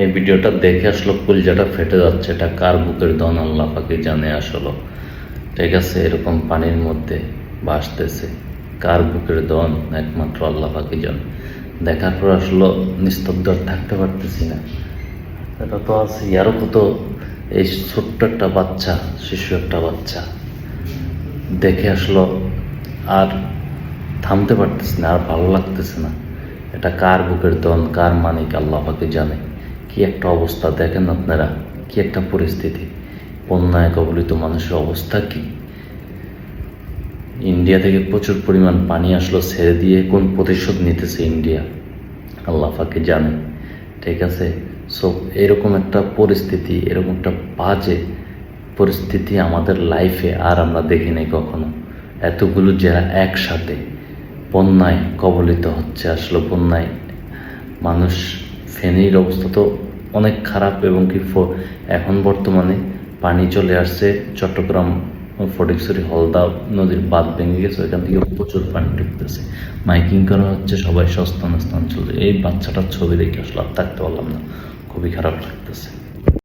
এই ভিডিওটা দেখে আসলো কুলজাটা ফেটে যাচ্ছে, এটা কার বুকের দন আল্লাহ পাকে জানে আসলো। ঠিক আছে, এরকম পানির মধ্যে ভাসতেছে কার বুকের দন একমাত্র আল্লাহ পাকে জানে। দেখার পর আসলো নিস্তব্ধ থাকতে পারতেছি না। এটা তো আছে আরও কত এই ছোট্ট একটা বাচ্চা, শিশু একটা বাচ্চা। দেখে আসলো আর থামতে পারতেছি না, আর ভালো লাগতেছে না। এটা কার বুকের দন, কার মানিক আল্লাহ পাকে জানে। কি একটা অবস্থা দেখেন আপনারা? কি একটা পরিস্থিতি? বন্যায় কবলিত মানুষের অবস্থা কি? ইন্ডিয়া থেকে প্রচুর পরিমাণ পানি আসলো, ছেড়ে দিয়ে কোন প্রতিশোধ নিতেছে ইন্ডিয়া? আল্লাহ পাকে জানে। ঠিক আছে? সো এরকম একটা পরিস্থিতি, এরকম একটা বাজে পরিস্থিতি আমাদের লাইফে আর আমরা দেখিনি কখনো। এতগুলো জেলা একসাথে বন্যায় কবলিত হচ্ছে, আসলে বন্যায়। মানুষ ফেনীর অবস্থা তো অনেক খারাপ এবং কি এখন বর্তমানে পানি চলে আসছে চট্টগ্রাম ফটিকছড়ি হলদা নদীর বাঁধ ভেঙে গেছে, ওইখান থেকে প্রচুর পানি ঢুকতেছে। মাইকিং করা হচ্ছে, সবাই সস্তান স্থান চলছে এই বাচ্চাটার ছবি দেখে আসলে আর থাকতে পারলাম না। খুবই খারাপ লাগতেছে।